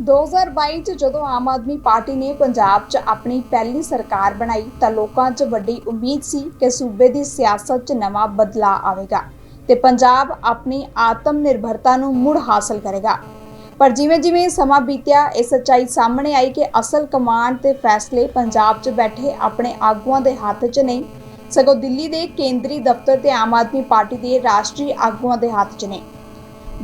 2022 ਚ ਜਦੋਂ ਆਮ ਆਦਮੀ ਪਾਰਟੀ ਨੇ ਪੰਜਾਬ 'ਚ ਆਪਣੀ ਪਹਿਲੀ ਸਰਕਾਰ ਬਣਾਈ ਤਾਂ ਲੋਕਾਂ 'ਚ ਵੱਡੀ ਉਮੀਦ ਸੀ ਕਿ ਸੂਬੇ ਦੀ ਸਿਆਸਤ 'ਚ ਨਵਾਂ ਬਦਲਾਅ ਆਵੇਗਾ ਤੇ ਪੰਜਾਬ ਆਪਣੀ ਆਤਮ ਨਿਰਭਰਤਾ ਨੂੰ ਮੁੜ ਹਾਸਲ ਕਰੇਗਾ। ਪਰ ਜਿਵੇਂ-ਜਿਵੇਂ ਸਮਾਂ ਬੀਤਿਆ, ਇਹ ਸੱਚਾਈ ਸਾਹਮਣੇ ਆਈ ਕਿ ਅਸਲ ਕਮਾਂਡ ਤੇ ਫੈਸਲੇ ਪੰਜਾਬ 'ਚ ਬੈਠੇ ਆਪਣੇ ਆਗੂਆਂ ਦੇ ਹੱਥ 'ਚ ਨਹੀਂ, ਸਗੋਂ ਦਿੱਲੀ ਦੇ ਕੇਂਦਰੀ ਦਫ਼ਤਰ ਤੇ ਆਮ ਆਦਮੀ ਪਾਰਟੀ ਦੇ ਰਾਸ਼ਟਰੀ ਆਗੂਆਂ ਦੇ ਹੱਥ 'ਚ ਨੇ।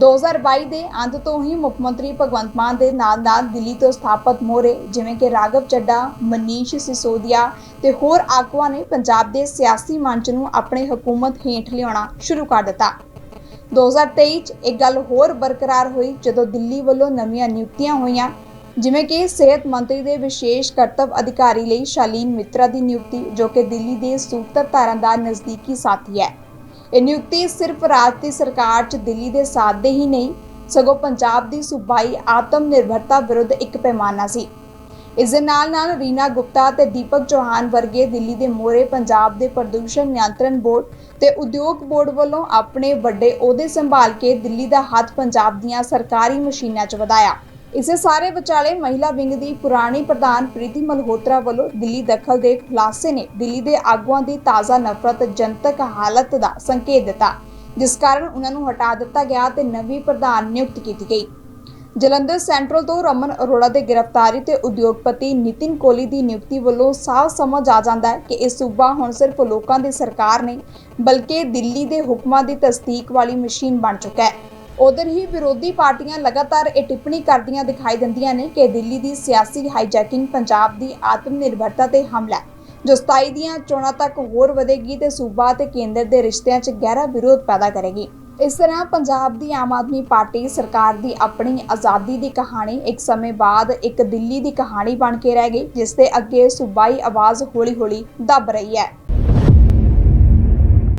2022 ਦੇ ਅੰਤ ਤੋਂ ਹੀ ਮੁੱਖ ਮੰਤਰੀ ਭਗਵੰਤ ਮਾਨ ਦੇ ਨਾਲ-ਨਾਲ ਦਿੱਲੀ ਤੋਂ ਸਥਾਪਿਤ ਮੋਰੇ ਜਿਵੇਂ ਕਿ ਰਾਘਵ ਚੱਡਾ, ਮਨੀਸ਼ ਸਿਸੋਦੀਆ ਤੇ ਹੋਰ ਆਗੂਆਂ ਨੇ ਪੰਜਾਬ ਦੇ ਸਿਆਸੀ ਮੰਚ ਨੂੰ ਆਪਣੇ ਹਕੂਮਤ ਹੇਠ ਲਿਆਉਣਾ ਸ਼ੁਰੂ ਕਰ ਦਿੱਤਾ। 2023 ਚ ਇੱਕ ਗੱਲ ਹੋਰ ਬਰਕਰਾਰ ਹੋਈ ਜਦੋਂ ਦਿੱਲੀ ਵੱਲੋਂ ਨਵੀਆਂ ਨਿਯੁਕਤੀਆਂ ਹੋਈਆਂ ਜਿਵੇਂ ਕਿ ਸਿਹਤ ਮੰਤਰੀ ਦੇ ਵਿਸ਼ੇਸ਼ ਕਰਤੱਵ ਅਧਿਕਾਰੀ ਲਈ ਸ਼ਾਲੀਨ ਮਿੱਤਰਾ ਦੀ ਨਿਯੁਕਤੀ ਜੋ ਕਿ ਦਿੱਲੀ ਦੇ ਸੂਤਰਧਾਰਾਂ ਦਾ ਨਜ਼ਦੀਕੀ ਸਾਥੀ ਹੈ। ਇਹ ਨਿਯੁਕਤੀ ਸਿਰਫ ਰਾਜ ਦੀ ਸਰਕਾਰ 'ਚ ਦਿੱਲੀ ਦੇ ਸਾਥ ਦੇ ਹੀ ਨਹੀਂ, ਸਗੋਂ ਪੰਜਾਬ ਦੀ ਸੂਬਾਈ ਆਤਮ ਨਿਰਭਰਤਾ ਵਿਰੁੱਧ ਇੱਕ ਪੈਮਾਨਾ ਸੀ। ਇਸ ਦੇ ਨਾਲ ਨਾਲ ਰੀਨਾ ਗੁਪਤਾ ਤੇ ਦੀਪਕ ਚੌਹਾਨ ਵਰਗੇ ਦਿੱਲੀ ਦੇ ਮੋਹਰੇ ਪੰਜਾਬ ਦੇ ਪ੍ਰਦੂਸ਼ਣ ਨਿਯੰਤਰਣ ਬੋਰਡ ਤੇ ਉਦਯੋਗ ਬੋਰਡ ਵੱਲੋਂ ਆਪਣੇ ਵੱਡੇ ਅਹੁਦੇ ਸੰਭਾਲ ਕੇ ਦਿੱਲੀ ਦਾ ਹੱਥ ਪੰਜਾਬ ਦੀਆਂ ਸਰਕਾਰੀ ਮਸ਼ੀਨਾਂ 'ਚ ਵਧਾਇਆ। ਇਸੇ ਸਾਰੇ ਵਿਚਾਲੇ ਮਹਿਲਾ ਵਿੰਗ ਦੀ ਪੁਰਾਣੀ ਪ੍ਰਧਾਨ ਪ੍ਰੀਤੀ ਮਲਹੋਤਰਾ ਵੱਲੋਂ ਦਿੱਲੀ ਦਖਲ ਦੇ ਖੁਲਾਸੇ ਨੇ ਦਿੱਲੀ ਦੇ ਆਗੂਆਂ ਦੀ ਤਾਜ਼ਾ ਨਫ਼ਰਤ, ਜਨਤਕ ਹਾਲਤ ਦਾ ਸੰਕੇਤ ਦਿੱਤਾ, ਜਿਸ ਕਾਰਨ ਉਹਨਾਂ ਨੂੰ ਹਟਾ ਦਿੱਤਾ ਗਿਆ ਤੇ ਨਵੀਂ ਪ੍ਰਧਾਨ ਨਿਯੁਕਤ ਕੀਤੀ ਗਈ। ਜਲੰਧਰ ਸੈਂਟਰਲ ਤੋਂ ਰਮਨ ਅਰੋੜਾ ਦੇ ਗ੍ਰਿਫਤਾਰੀ ਤੇ ਉਦਯੋਗਪਤੀ ਨਿਤਿਨ ਕੋਹਲੀ ਦੀ ਨਿਯੁਕਤੀ ਵੱਲੋਂ ਸਾਫ਼ ਸਮਝ ਆ ਜਾਂਦਾ ਹੈ ਕਿ ਇਹ ਸੂਬਾ ਹੁਣ ਸਿਰਫ ਲੋਕਾਂ ਦੀ ਸਰਕਾਰ ਨਹੀਂ, ਬਲਕਿ ਦਿੱਲੀ ਦੇ ਹੁਕਮਾਂ ਦੀ ਤਸਦੀਕ ਵਾਲੀ ਮਸ਼ੀਨ ਬਣ ਚੁੱਕਾ ਹੈ। ਉਧਰ ਹੀ ਵਿਰੋਧੀ ਪਾਰਟੀਆਂ ਲਗਾਤਾਰ ਇਹ ਟਿੱਪਣੀ ਕਰਦੀਆਂ ਦਿਖਾਈ ਦਿੰਦੀਆਂ ਨੇ ਕਿ ਦਿੱਲੀ ਦੀ ਸਿਆਸੀ ਹਾਈਜੈਕਿੰਗ ਪੰਜਾਬ ਦੀ ਆਤਮ ਨਿਰਭਰਤਾ ਤੇ ਹਮਲਾ ਜੋ 27 ਦੀਆਂ ਚੋਣਾਂ ਤੱਕ ਹੋਰ ਵਧੇਗੀ ਤੇ ਸੂਬਾ ਤੇ ਕੇਂਦਰ ਦੇ ਰਿਸ਼ਤਿਆਂ 'ਚ ਗਹਿਰਾ ਵਿਰੋਧ ਪੈਦਾ ਕਰੇਗੀ। ਇਸ ਤਰ੍ਹਾਂ ਪੰਜਾਬ ਦੀ ਆਮ ਆਦਮੀ ਪਾਰਟੀ ਸਰਕਾਰ ਦੀ ਆਪਣੀ ਆਜ਼ਾਦੀ ਦੀ ਕਹਾਣੀ ਇੱਕ ਸਮੇਂ ਬਾਅਦ ਇੱਕ ਦਿੱਲੀ ਦੀ ਕਹਾਣੀ ਬਣ ਕੇ ਰਹਿ ਗਈ, ਜਿਸ ਦੇ ਅੱਗੇ ਸੂਬਾਈ ਆਵਾਜ਼ ਹੌਲੀ-ਹੌਲੀ ਦੱਬ ਰਹੀ ਹੈ।